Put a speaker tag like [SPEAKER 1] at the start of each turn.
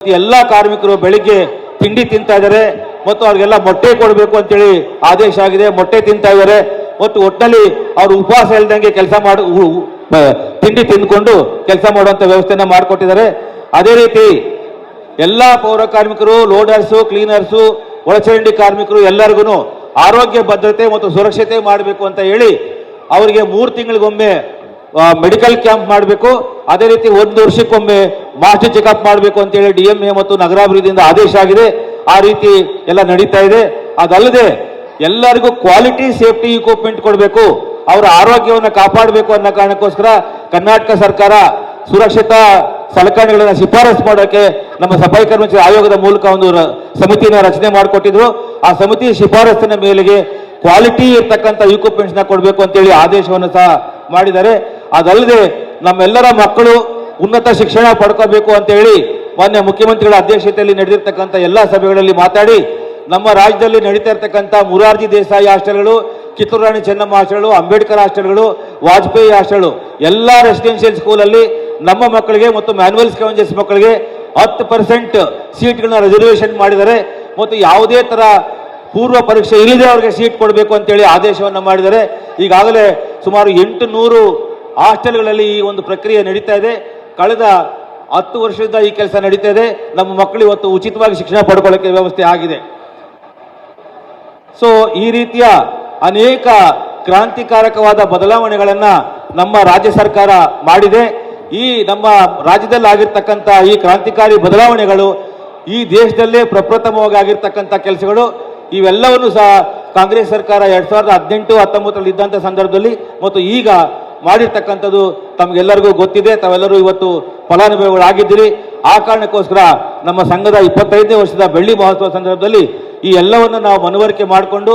[SPEAKER 1] ಎಲ್ಲ ಕಾರ್ಮಿಕರು ಬೆಳಿಗ್ಗೆ ತಿಂಡಿ ತಿಂತಾ ಇದ್ದಾರೆ ಮತ್ತು ಅವ್ರಿಗೆಲ್ಲ ಮೊಟ್ಟೆ ಕೊಡಬೇಕು ಅಂತೇಳಿ ಆದೇಶ ಆಗಿದೆ, ಮೊಟ್ಟೆ ತಿಂತಾ ಇದ್ದಾರೆ. ಮತ್ತು ಒಟ್ಟಿನಲ್ಲಿ ಅವರು ಉಪವಾಸ ಇಲ್ದಂಗೆ ಕೆಲಸ ಮಾಡು ತಿಂಡಿ ತಿಂದ್ಕೊಂಡು ಕೆಲಸ ಮಾಡುವಂತ ವ್ಯವಸ್ಥೆನ ಮಾಡಿಕೊಟ್ಟಿದ್ದಾರೆ. ಅದೇ ರೀತಿ ಎಲ್ಲ ಪೌರ ಕಾರ್ಮಿಕರು, ಲೋಡರ್ಸು, ಕ್ಲೀನರ್ಸು, ಒಳಚರಂಡಿ ಕಾರ್ಮಿಕರು ಎಲ್ಲರಿಗೂ ಆರೋಗ್ಯ ಭದ್ರತೆ ಮತ್ತು ಸುರಕ್ಷತೆ ಮಾಡಬೇಕು ಅಂತ ಹೇಳಿ ಅವರಿಗೆ ಮೂರು ತಿಂಗಳಿಗೊಮ್ಮೆ ಮೆಡಿಕಲ್ ಕ್ಯಾಂಪ್ ಮಾಡಬೇಕು. ಅದೇ ರೀತಿ ಒಂದು ವರ್ಷಕ್ಕೊಮ್ಮೆ ಮಾಸ್ಟರ್ ಚೆಕಪ್ ಮಾಡಬೇಕು ಅಂತೇಳಿ ಡಿ ಎಂ ಎ ಮತ್ತು ನಗರಾಭಿವೃದ್ಧಿಯಿಂದ ಆದೇಶ ಆಗಿದೆ. ಆ ರೀತಿ ಎಲ್ಲ ನಡೀತಾ ಇದೆ. ಅದಲ್ಲದೆ ಎಲ್ಲರಿಗೂ ಕ್ವಾಲಿಟಿ ಸೇಫ್ಟಿ ಇಕ್ವಿಪ್ಮೆಂಟ್ ಕೊಡಬೇಕು. ಅವರ ಆರೋಗ್ಯವನ್ನು ಕಾಪಾಡಬೇಕು ಅನ್ನೋ ಕಾರಣಕ್ಕೋಸ್ಕರ ಕರ್ನಾಟಕ ಸರ್ಕಾರ ಸುರಕ್ಷತಾ ಸಲಕರಣೆಗಳನ್ನು ಶಿಫಾರಸು ಮಾಡೋಕೆ ನಮ್ಮ ಸಫಾಯಿ ಕರ್ಮಚಾರಿ ಆಯೋಗದ ಮೂಲಕ ಒಂದು ಸಮಿತಿಯನ್ನು ರಚನೆ ಮಾಡಿಕೊಟ್ಟಿದ್ರು. ಆ ಸಮಿತಿ ಶಿಫಾರಸ್ಸಿನ ಮೇಲೆಗೆ ಕ್ವಾಲಿಟಿ ಇರ್ತಕ್ಕಂಥ ಇಕ್ವಿಪ್ಮೆಂಟ್ಸ್ನ ಕೊಡಬೇಕು ಅಂತೇಳಿ ಆದೇಶವನ್ನು ಸಹ ಮಾಡಿದ್ದಾರೆ. ಅದಲ್ಲದೆ ನಮ್ಮೆಲ್ಲರ ಮಕ್ಕಳು ಉನ್ನತ ಶಿಕ್ಷಣ ಪಡ್ಕೋಬೇಕು ಅಂತ ಹೇಳಿ ಮಾನ್ಯ ಮುಖ್ಯಮಂತ್ರಿಗಳ ಅಧ್ಯಕ್ಷತೆಯಲ್ಲಿ ನಡೆದಿರ್ತಕ್ಕಂಥ ಎಲ್ಲ ಸಭೆಗಳಲ್ಲಿ ಮಾತಾಡಿ, ನಮ್ಮ ರಾಜ್ಯದಲ್ಲಿ ನಡೀತಾ ಇರ್ತಕ್ಕಂಥ ಮುರಾರ್ಜಿ ದೇಸಾಯಿ ಹಾಸ್ಟೆಲ್ಗಳು, ಕಿತ್ತೂರು ರಾಣಿ ಚೆನ್ನಮ್ಮ ಹಾಸ್ಟೆಲ್ಗಳು, ಅಂಬೇಡ್ಕರ್ ಹಾಸ್ಟೆಲ್ಗಳು, ವಾಜಪೇಯಿ ಹಾಸ್ಟೆಲ್ಗಳು, ಎಲ್ಲ ರೆಸಿಡೆನ್ಷಿಯಲ್ ಸ್ಕೂಲಲ್ಲಿ ನಮ್ಮ ಮಕ್ಕಳಿಗೆ ಮತ್ತು ಮ್ಯಾನ್ಯುವಲ್ ಸ್ಕ್ಯಾವೆಂಜರ್ಸ್ ಮಕ್ಕಳಿಗೆ ಹತ್ತು ಪರ್ಸೆಂಟ್ ಸೀಟ್ಗಳನ್ನ ರಿಸರ್ವೇಷನ್ ಮಾಡಿದ್ದಾರೆ. ಮತ್ತು ಯಾವುದೇ ಥರ ಪೂರ್ವ ಪರೀಕ್ಷೆ ಇಲ್ಲದೆ ಅವರಿಗೆ ಸೀಟ್ ಕೊಡಬೇಕು ಅಂತೇಳಿ ಆದೇಶವನ್ನು ಮಾಡಿದ್ದಾರೆ. ಈಗಾಗಲೇ ಸುಮಾರು ಎಂಟು ನೂರು ಹಾಸ್ಟೆಲ್ಗಳಲ್ಲಿ ಈ ಒಂದು ಪ್ರಕ್ರಿಯೆ ನಡೀತಾ ಇದೆ. ಕಳೆದ ಹತ್ತು ವರ್ಷದಿಂದ ಈ ಕೆಲಸ ನಡೀತಾ ಇದೆ ನಮ್ಮ ಮಕ್ಕಳು ಇವತ್ತು ಉಚಿತವಾಗಿ ಶಿಕ್ಷಣ ಪಡ್ಕೊಳ್ಳೋಕ್ಕೆ ವ್ಯವಸ್ಥೆ ಆಗಿದೆ. ಸೊ ಈ ರೀತಿಯ ಅನೇಕ ಕ್ರಾಂತಿಕಾರಕವಾದ ಬದಲಾವಣೆಗಳನ್ನ ನಮ್ಮ ರಾಜ್ಯ ಸರ್ಕಾರ ಮಾಡಿದೆ. ಈ ನಮ್ಮ ರಾಜ್ಯದಲ್ಲಿ ಆಗಿರ್ತಕ್ಕಂಥ ಈ ಕ್ರಾಂತಿಕಾರಿ ಬದಲಾವಣೆಗಳು ಈ ದೇಶದಲ್ಲೇ ಪ್ರಪ್ರಥಮವಾಗಿ ಆಗಿರ್ತಕ್ಕಂಥ ಕೆಲಸಗಳು. ಇವೆಲ್ಲವನ್ನು ಸಹ ಕಾಂಗ್ರೆಸ್ ಸರ್ಕಾರ ಎರಡ್ ಸಾವಿರದ ಹದಿನೆಂಟು ಹತ್ತೊಂಬತ್ತರಲ್ಲಿ ಇದ್ದಂಥ ಸಂದರ್ಭದಲ್ಲಿ ಮತ್ತು ಈಗ ಮಾಡಿರ್ತಕ್ಕಂಥದ್ದು ತಮಗೆಲ್ಲರಿಗೂ ಗೊತ್ತಿದೆ. ತಾವೆಲ್ಲರೂ ಇವತ್ತು ಫಲಾನುಭವಿಗಳಾಗಿದ್ದೀರಿ. ಆ ಕಾರಣಕ್ಕೋಸ್ಕರ ನಮ್ಮ ಸಂಘದ ಇಪ್ಪತ್ತೈದನೇ ವರ್ಷದ ಬೆಳ್ಳಿ ಮಹೋತ್ಸವ ಸಂದರ್ಭದಲ್ಲಿ ಈ ಎಲ್ಲವನ್ನು ನಾವು ಮನವರಿಕೆ ಮಾಡಿಕೊಂಡು